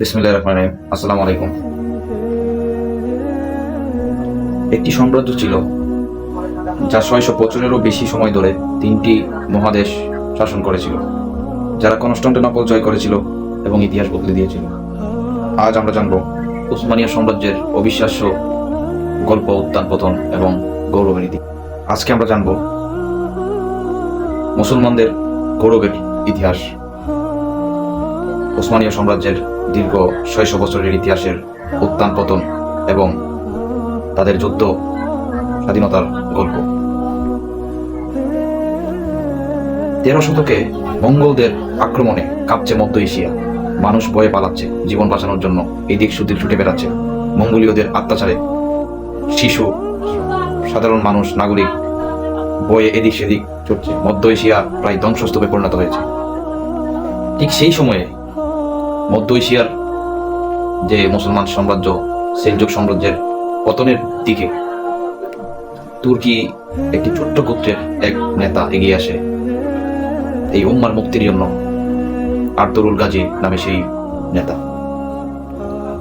বিসমিল্লাহ রহমান আসসালামু আলাইকুম। একটি সাম্রাজ্য ছিল, যা ছয়শো বছরেরও বেশি সময় ধরে তিনটি মহাদেশ শাসন করেছিল, যারা কনস্টান্টিনোপল জয় করেছিল এবং ইতিহাস বদলে দিয়েছিল। আজ আমরা জানব উসমানিয়া সাম্রাজ্যের অবিশ্বাস্য গল্প উত্থান পতন এবং গৌরবের ইতিহাস আজকে আমরা জানব মুসলমানদের গৌরবের ইতিহাস। ওসমানীয় সাম্রাজ্যের দীর্ঘ ছয়শো বছরের ইতিহাসের উত্থান পতন এবং তাদের যুদ্ধ স্বাধীনতার গল্প। তেরো শতকে মঙ্গলদের আক্রমণে কাঁপছে মধ্য এশিয়া। মানুষ ভয়ে পালাচ্ছে, জীবন বাঁচানোর জন্য এদিক সুদিক ছুটে বেড়াচ্ছে। মঙ্গোলীয়দের অত্যাচারে শিশু, সাধারণ মানুষ, নাগরিক বয়ে এদিক সেদিক ছুটছে মধ্য এশিয়া প্রায় ধ্বংসস্তূপে পরিণত হয়েছে। ঠিক সেই সময়ে মধ্য এশিয়ার যে মুসলমান সাম্রাজ্য সেলজুক সাম্রাজ্যের পতনের দিকে তুর্কি একটি ছোট্ট গোত্রের এক নেতা এগিয়ে আসে। এই উম্মার মুক্তির জন্য আর্তরুল গাজী নামে সেই নেতা।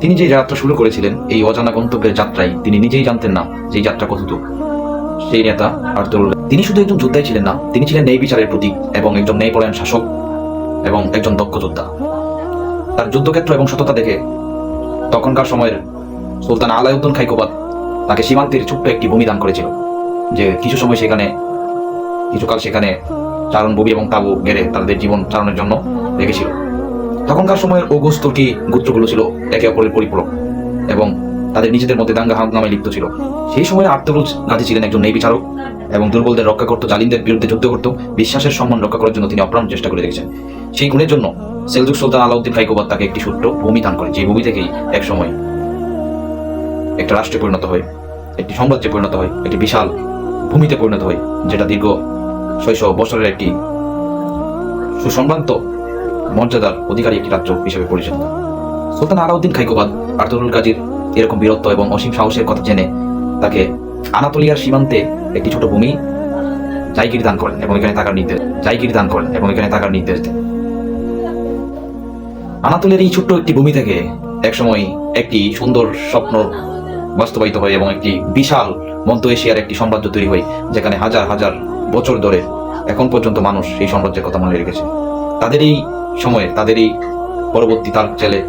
তিনি যে যাত্রা শুরু করেছিলেন, এই অজানা গন্তব্যের যাত্রায় তিনি নিজেই জানতেন না যে যাত্রা কতদূর। সেই নেতা আর্তরুল গাজী। তিনি শুধু একজন যোদ্ধাই ছিলেন না, তিনি ছিলেন ন্যায় বিচারের প্রতীক এবং একজন ন্যায়পরায়ণ শাসক এবং একজন দক্ষ যোদ্ধা। তার যুদ্ধক্ষেত্র এবং সততা দেখে তখনকার সময়ের সুলতান আলাউদ্দিন খাইকোবাদ তাকে সীমান্তের ছোট্ট একটি ভূমি দান করেছিল, যে কিছু সময় সেখানে, কিছুকাল সেখানে চারণ ববি এবং তাবু গেড়ে তাদের জীবন চালানোর জন্য রেখেছিল। তখনকার সময়ের ওগোস তুর্কি গোত্রগুলো ছিল একে অপরের পরিপূরক এবং তাদের নিজেদের মধ্যে দাঙ্গা হামলামে লিপ্ত ছিল। সেই সময় আর্তরুজ গাজী ছিলেন একজন নেই বিচারক এবং দুর্বলদের রক্ষা করতো, জালিমদের বিরুদ্ধে যুদ্ধ করতো, বিশ্বাসের সম্মান রক্ষা করার জন্য তিনি অপ্রাণ চেষ্টা করে রেখেছেন। সেই গুণের জন্য সেলজুক সুলতান আলাউদ্দিন খাইকোবাদ তাকে একটি ছোট্ট ভূমি দান করে যে ভূমি থেকেই এক সময় একটা রাষ্ট্রে পরিণত হয়, একটি সাম্রাজ্যে পরিণত হয়, একটি বিশাল ভূমিতে পরিণত হয়, যেটা দীর্ঘ ছয়শো বছরের একটি সুসম্ভ্রান্ত মর্যাদার অধিকারী একটি রাজ্য হিসেবে পরিচিত। সুলতান আলাউদ্দিন খাইকোবাদ আর্তুরুল গাজীর এরকম বীরত্ব এবং অসীম সাহসের কথা জেনে তাকে আনাতোলিয়ার সীমান্তে একটি ছোট ভূমি জায়গির দান করেন এবং এখানে থাকার নির্দেশ জায়গির দান করেন এবং এখানে থাকার নির্দেশ দেন। আনাতোলের এই ছোট্ট একটি ভূমি থেকে একসময় একটি সুন্দর স্বপ্ন বাস্তবায়িত হয় এবং একটি বিশাল মধ্য এশিয়ার একটি সাম্রাজ্য তৈরি হয়, যেখানে হাজার হাজার বছর ধরে এখন পর্যন্ত মানুষ এই সাম্রাজ্যের কথা মনে রেখেছে। তাদের এই সময়ে, তাদের এই পরবর্তী তার ছেলে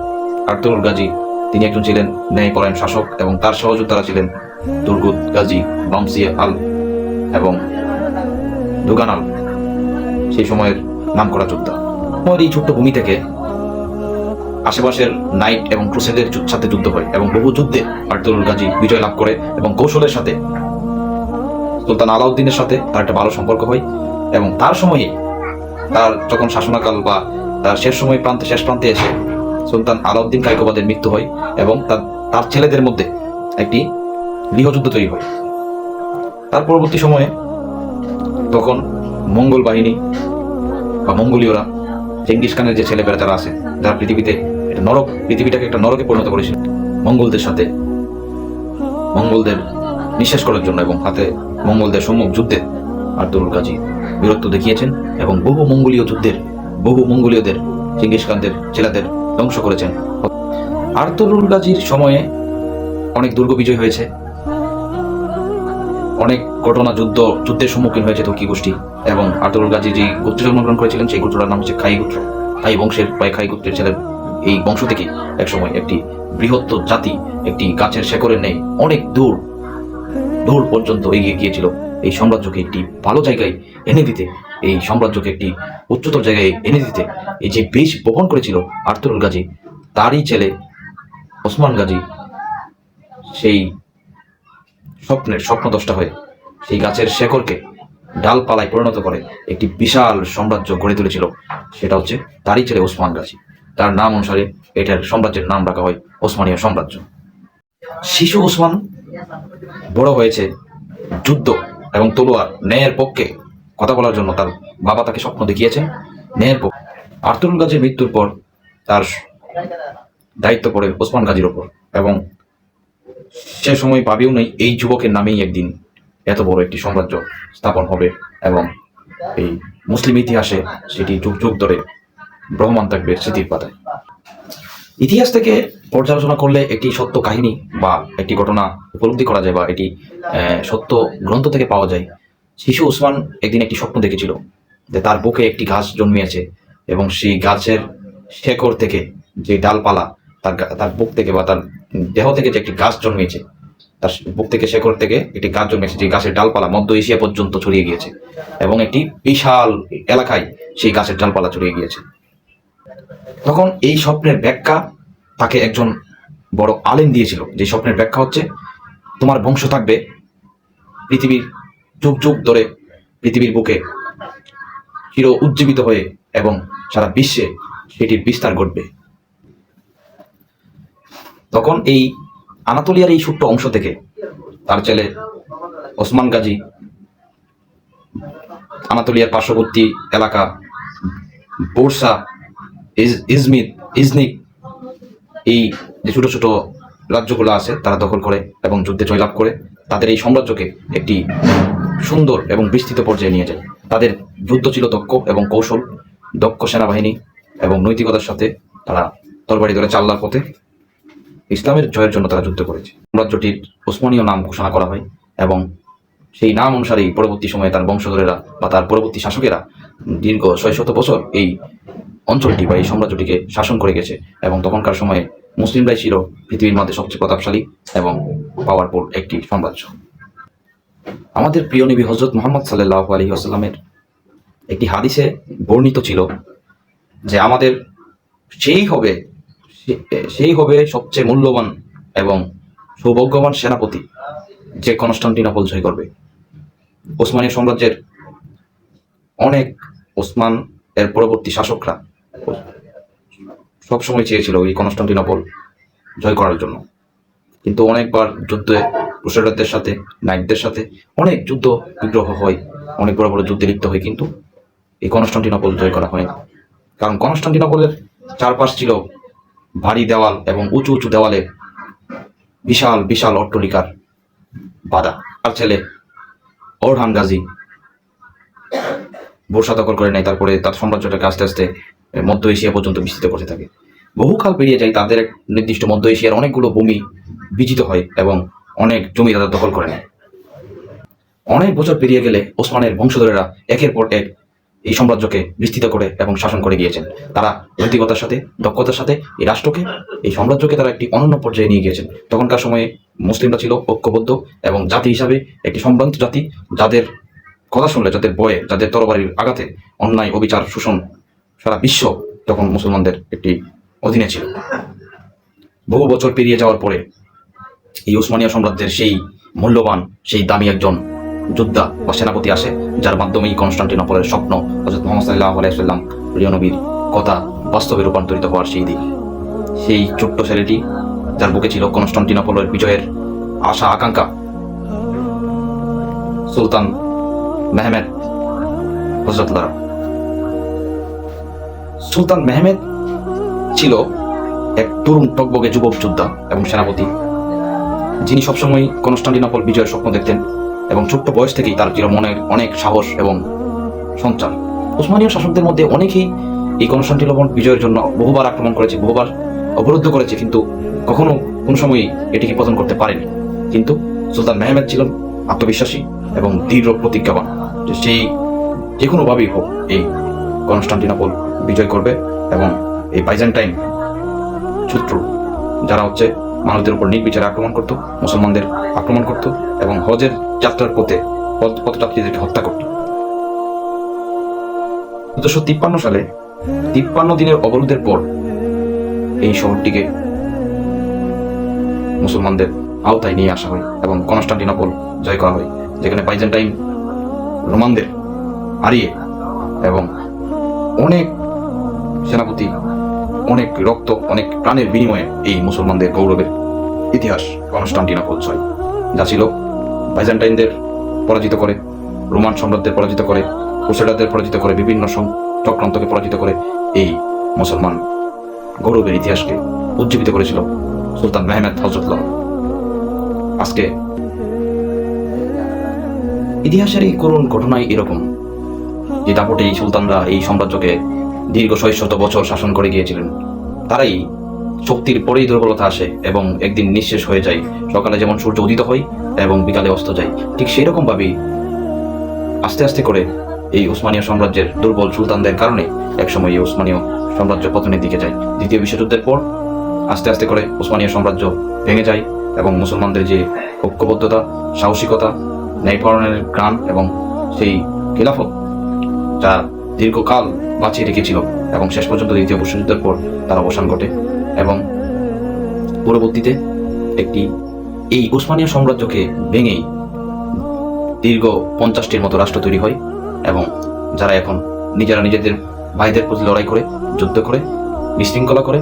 আর্তুল গাজী, তিনি একজন ছিলেন ন্যায়পরায়ণ শাসক এবং তার সহযোদ্ধারা ছিলেন দুর্গুদ গাজী বংশিয়া আল এবং দুগানাল, সেই সময়ের নামকরা যোদ্ধা। আমার এই ছোট্ট ভূমি থেকে আশেপাশের নাইট এবং ক্রুসেদের সাথে যুদ্ধ হয় এবং বহু যুদ্ধে আর্তুল গাজী বিজয় লাভ করে এবং কৌশলের সাথে সুলতান আলাউদ্দিনের সাথে তার একটা ভালো সম্পর্ক হয় এবং তার সময়ে তার যখন শাসনকাল বা তার শেষ সময় প্রান্তে শেষ প্রান্তে এসে সুলতান আলাউদ্দিন কাইকোবাদের মৃত্যু হয় এবং তার তার ছেলেদের মধ্যে একটি গৃহযুদ্ধ তৈরি হয়। তার পরবর্তী সময়ে তখন মঙ্গল বাহিনী বা মঙ্গোলীয়রা চেঙ্গিস খানের যে ছেলেপেরা যারা আছে, যারা পৃথিবীতে নরক, পৃথিবীটাকে একটা নরকে পরিণত করেছিল। মঙ্গলদের সাথে। মঙ্গলদের নিঃশেষ করার জন্য এবং হাতে মঙ্গলদের সম্মুখ যুদ্ধে আর্তুল গাজী বীরত্ব দেখিয়েছেন এবং বহু মঙ্গোলীয় যুদ্ধের, বহু মঙ্গোলীয়দের চেঙ্গিস খানদের ছেলেদের ধ্বংস করেছেন। আর্তুল গাজীর সময়ে অনেক দুর্গ বিজয় হয়েছে। অনেক ঘটনা যুদ্ধ, যুদ্ধের সম্মুখীন হয়েছে তুর্কি গোষ্ঠী এবং আর্তুল গাজী যে গোত্রে জন্মগ্রহণ করেছিলেন, সেই গোত্রটার নাম হচ্ছে খাই গোত্র খাই বংশের, বা খাই গোত্রের ছেলের এই বংশ থেকে একসময় একটি বৃহত্তর জাতি, একটি গাছের শেকড়ের নেই অনেক দূর দূর পর্যন্ত এগিয়ে গিয়েছিল। এই সাম্রাজ্যকে একটি ভালো জায়গায় এনে দিতে, এই সাম্রাজ্যকে একটি উচ্চতর জায়গায় এনে দিতে এই যে বীজ বপন করেছিল আর্তুল গাজী, তারই ছেলে ওসমান গাজী, সেই স্বপ্নের স্বপ্নদষ্টা হয়ে সেই গাছের শেকড়কে ডালপালায় পরিণত করে একটি বিশাল সাম্রাজ্য গড়ে তুলেছিল। সেটা হচ্ছে তারই ছেলে ওসমান গাজী। তার নাম অনুসারে এটার সাম্রাজ্যের নাম রাখা হয় ওসমানীয় সাম্রাজ্য। শিশু ওসমান বড় হয়েছে যুদ্ধ এবং তলোয়ার ন্যায়ের পক্ষে। কথা বলার জন্য তার বাবা তাকে স্বপ্ন দেখিয়েছেন ন্যায়ের পক্ষে। আর্তুল গাজীর মৃত্যুর পর তার দায়িত্ব পড়ে ওসমান গাজীর ওপর এবং সে সময় পাবেও নেই এই যুবকের নামেই একদিন এত বড় একটি সাম্রাজ্য স্থাপন হবে এবং এই মুসলিম ইতিহাসে সেটি যুগ যুগ ধরে ব্রহ্মান থাকবে স্মৃতির পাতায়। ইতিহাস থেকে পর্যালোচনা করলে একটি সত্য কাহিনী বা একটি ঘটনা উপলব্ধি করা যায় বা এটি সত্য গ্রন্থ থেকে পাওয়া যায়। শিশু ওসমান একদিন একটি স্বপ্ন দেখেছিল যে তার বুকে একটি গাছ জন্মিয়েছে এবং সেই গাছের শেকড় থেকে যে ডালপালা তার তার বুক থেকে বা তার দেহ থেকে যে একটি গাছ জন্মিয়েছে, তার বুক থেকে শেকড় থেকে একটি গাছ জন্মেছে যে গাছের ডালপালা মধ্য এশিয়া পর্যন্ত ছড়িয়ে গিয়েছে এবং একটি বিশাল এলাকায় সেই গাছের ডালপালা ছড়িয়ে গিয়েছে। তখন এই স্বপ্নের ব্যাখ্যা তাকে একজন বড় আলেম দিয়েছিল। যে স্বপ্নের ব্যাখ্যা হচ্ছে, তোমার বংশ থাকবে পৃথিবীর যুগ যুগ ধরে পৃথিবীর বুকে চির উজ্জীবিত হয়ে এবং সারা বিশ্বে সেটির বিস্তার ঘটবে। তখন এই আনাতোলিয়ার এই ছোট্ট অংশ থেকে তার ছেলে ওসমান গাজী আনাতোলিয়ার পার্শ্ববর্তী এলাকা বোরসা ইজমির ইজনিক এই যে ছোট ছোট রাজ্যগুলো আছে, তারা দখল করে এবং যুদ্ধে জয়লাভ করে, তাদের এই সাম্রাজ্যকে একটি সুন্দর এবং বিস্তৃত পর্যায়ে নিয়ে যায়। তাদের যুদ্ধ ছিল দক্ষ এবং কৌশল, দক্ষ সেনাবাহিনী এবং নৈতিকতার সাথে তারা তরবারি ধরে চাল্লার পথে ইসলামের জয়ের জন্য তারা যুদ্ধ করেছে। সাম্রাজ্যটির ওসমানীয় নাম ঘোষণা করা হয় এবং সেই নাম অনুসারেই পরবর্তী সময়ে তার বংশধরেরা বা তার পরবর্তী শাসকেরা দীর্ঘ ছয় শত বছর এই অঞ্চলটি বা এই সাম্রাজ্যটিকে শাসন করে গেছে এবং তখনকার সময়ে মুসলিমরাই ছিল পৃথিবীর মধ্যে সবচেয়ে প্রতাপশালী এবং পাওয়ারফুল একটি সাম্রাজ্য। আমাদের প্রিয় নবী হজরত মোহাম্মদ সাল্লাহ আলী আসাল্লামের একটি হাদিসে বর্ণিত ছিল যে আমাদের সেই হবে সেই হবে সবচেয়ে মূল্যবান এবং সৌভাগ্যবান সেনাপতি যে কনস্টান্টিনোপল জয় করবে। ওসমানীয় সাম্রাজ্যের অনেক ওসমান এর পরবর্তী শাসকরা সবসময় চেয়েছিল এই কনস্টান্টিনোপল জয় করার জন্য। কিন্তু অনেকবার যুদ্ধে ক্রুসেডারদের সাথে, নাইটদের সাথে অনেক যুদ্ধ বিগ্রহ হয়, অনেক বড় বড় যুদ্ধে লিপ্ত হয়, কিন্তু এই কনস্টান্টিনোপল জয় করা হয় না। কারণ কনস্টান্টিনোপলের চারপাশ ছিল ভারী দেওয়াল এবং উঁচু উঁচু দেওয়ালে বিশাল বিশাল অট্টলিকার বাধা। তার ছেলে ওরহান গাজী বোরসা দখল করে নেয়, তারপরে তার সাম্রাজ্যটাকে আস্তে আস্তে মধ্য এশিয়া পর্যন্ত বিস্তৃত করতে থাকে। বহুকাল পেরিয়ে যায়, তাদের এক নির্দিষ্ট মধ্য এশিয়ার অনেকগুলো ভূমি বিজিত হয় এবং অনেক জমি তাদের দখল করে নেয়। অনেক বছর পেরিয়ে গেলে ওসমানের বংশধরেরা একের পর এক এই সাম্রাজ্যকে বিস্তৃত করে এবং শাসন করে গিয়েছেন। তারা নৈতিকতার সাথে, দক্ষতার সাথে এই রাষ্ট্রকে, এই সাম্রাজ্যকে তারা একটি অনন্য পর্যায়ে নিয়ে গিয়েছেন। তখনকার সময়ে মুসলিমরা ছিল ঐক্যবদ্ধ এবং জাতি হিসাবে একটি সম্ভ্রান্ত জাতি, যাদের কথা শুনলে যাদের বয়ে, যাদের তরবারির আঘাতে অন্যায়, অবিচার, শোষণ সারা বিশ্ব তখন মুসলমানদের একটি অধীনে ছিল। বহু বছর পেরিয়ে যাওয়ার পরে এই উসমানীয় সাম্রাজ্যের সেই মূল্যবান, সেই দামি একজন যোদ্ধা বা সেনাপতি আসে, যার মাধ্যমে এই কনস্টান্টিনোপলের স্বপ্ন হজরত মোহাম্মদ সাল্লাহ আলাইসাল্লাম প্রিয় নবীর কথা বাস্তবে রূপান্তরিত হওয়ার সেই দিন। সেই ছোট্ট ছেলেটি, যার বুকে ছিল কনস্টান্টিনোপলের বিজয়ের আশা আকাঙ্ক্ষা সুলতান মেহমেদ হজরতলারা সুলতান মেহমেদ ছিল এক তরুণ টকবগে যুবক যোদ্ধা এবং সেনাপতি, যিনি সবসময় কনস্টান্টিনোপল বিজয়ের স্বপ্ন দেখতেন এবং ছোট্ট বয়স থেকেই তার ছিল মনের অনেক সাহস এবং সঞ্চার। উসমানীয় শাসকদের মধ্যে অনেকেই এই কনস্টান্টিনোপল বিজয়ের জন্য বহুবার আক্রমণ করেছে, বহুবার অবরুদ্ধ করেছে, কিন্তু কখনো কোনো সময়ই এটিকে পতন করতে পারেনি। কিন্তু সুলতান মেহমেদ ছিলেন আত্মবিশ্বাসী এবং দৃঢ় প্রতিজ্ঞাবান। যে সেই যে কোনোভাবেই হোক এই কনস্টান্টিনোপল বিজয় করবে এবং এই বাইজেন্টাইন শত্রু যারা হচ্ছে মানুষদের উপর নির্বিচারে আক্রমণ করত, মুসলমানদের আক্রমণ করত এবং হজের যাত্রার পথে পথ- পথযাত্রীদেরকে হত্যা করত। চোদ্দশো তিপ্পান্ন সালে তিপ্পান্ন দিনের অবরোধের পর এই শহরটিকে মুসলমানদের আওতায় নিয়ে আসা হয় এবং কনস্টান্টিনোপল জয় করা হয়, যেখানে বাইজেন্টাইন রোমানদের হারিয়ে এবং অনেক সেনাপতি, অনেক রক্ত, অনেক প্রাণের বিনিময়ে এই মুসলমানদের গৌরবের ইতিহাস কনস্টান্টিনোপল জয় যা ছিল বাইজেন্টাইনদের পরাজিত করে, রোমান সম্রাটদের পরাজিত করে, ক্রুসেডারদের পরাজিত করে, বিভিন্ন চক্রান্তকে পরাজিত করে এই মুসলমান গৌরবের ইতিহাসকে উজ্জীবিত করেছিল সুলতান মেহমেদ হজরতলাহ আজকে ইতিহাসের এই করুণ ঘটনাই এরকম, যে দাপটে এই সুলতানরা এই সাম্রাজ্যকে দীর্ঘ ছয় শত বছর শাসন করে গিয়েছিলেন। তারাই শক্তির পরেই দুর্বলতা আসে এবং একদিন নিঃশেষ হয়ে যায়। সকালে যেমন সূর্য উদিত হয় এবং বিকালে অস্ত যায়, ঠিক সেই রকম ভাবেই আস্তে আস্তে করে এই উসমানীয় সাম্রাজ্যের দুর্বল সুলতানদের কারণে একসময় এই উসমানীয় সাম্রাজ্য পতনের দিকে যায়। দ্বিতীয় বিশ্বযুদ্ধের পর আস্তে আস্তে করে উসমানীয় সাম্রাজ্য ভেঙে যায় এবং মুসলমানদের যে ঐক্যবদ্ধতা, সাহসিকতা ন্যায়পরণের গ্রাণ এবং সেই খিলাফত যা দীর্ঘকাল বাঁচিয়ে রেখেছিল এবং শেষ পর্যন্ত দ্বিতীয় বিশ্বযুদ্ধের পর তার অবসান ঘটে এবং পরবর্তীতে একটি এই উসমানীয় সাম্রাজ্যকে ভেঙেই দীর্ঘ পঞ্চাশটির মতো রাষ্ট্র তৈরি হয় এবং যারা এখন নিজেরা নিজেদের ভাইদের প্রতি লড়াই করে, যুদ্ধ করে, বিশৃঙ্খলা করে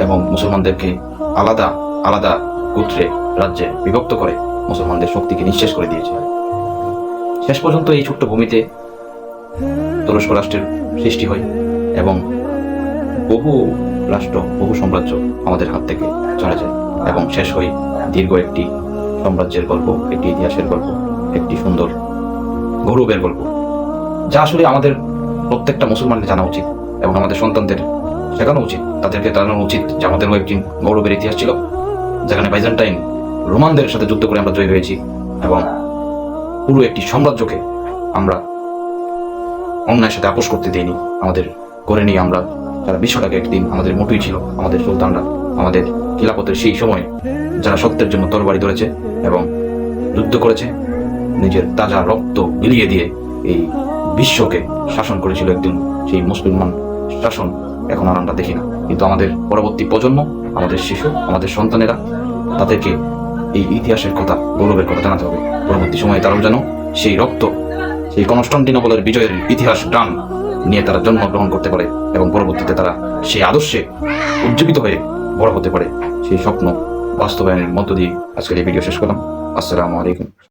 এবং মুসলমানদেরকে আলাদা আলাদা গোত্রে, রাজ্যে বিভক্ত করে। মুসলমানদের শক্তিকে নিঃশেষ করে দিয়েছে। শেষ পর্যন্ত এই ছোট্ট ভূমিতে তুরস্ক রাষ্ট্রের সৃষ্টি হয় এবং বহু রাষ্ট্র, বহু সাম্রাজ্য আমাদের হাত থেকে চলে যায় এবং শেষ হয় দীর্ঘ একটি সাম্রাজ্যের গল্প, একটি ইতিহাসের গল্প, একটি সুন্দর গৌরবের গল্প। যা আসলে আমাদের প্রত্যেকটা মুসলমানদের জানা উচিত এবং আমাদের সন্তানদের শেখানো উচিত, তাদেরকে জানানো উচিত যে আমাদেরও একটি গৌরবের ইতিহাস ছিল, যেখানে বাইজেন্টাইন রোমানদের সাথে যুদ্ধ করে আমরা জয়ী হয়েছি এবং পুরো একটি সাম্রাজ্যকে আমরা অন্যায়ের সাথে আপোষ করতে দিইনি। আমাদের করে নিয়ে আমরা যারা বিশ্বটাকে একদিন আমাদের মোটুই ছিল, আমাদের সুলতানরা, আমাদের খিলাফতের সেই সময় যারা সত্যের জন্য তরবারি ধরেছে এবং যুদ্ধ করেছে, নিজের তাজা রক্ত বিলিয়ে দিয়ে এই বিশ্বকে শাসন করেছিল একদিন। সেই মুসলমান শাসন এখন আর আমরা দেখি না। কিন্তু আমাদের পরবর্তী প্রজন্ম, আমাদের শিশু, আমাদের সন্তানেরা তাদেরকে এই ইতিহাসের কথা, গৌরবের কথা জানাতে হবে। পরবর্তী সময়ে তারাও যেন সেই রক্ত, সেই কনস্টান্টিনোপলের বিজয়ের ইতিহাস টান নিয়ে তারা জন্মগ্রহণ করতে পারে এবং পরবর্তীতে তারা সেই আদর্শে উজ্জীবিত হয়ে বড় হতে পারে। সেই স্বপ্ন বাস্তবায়নের মধ্য দিয়ে আজকের এই ভিডিও শেষ করলাম। আসসালামু আলাইকুম।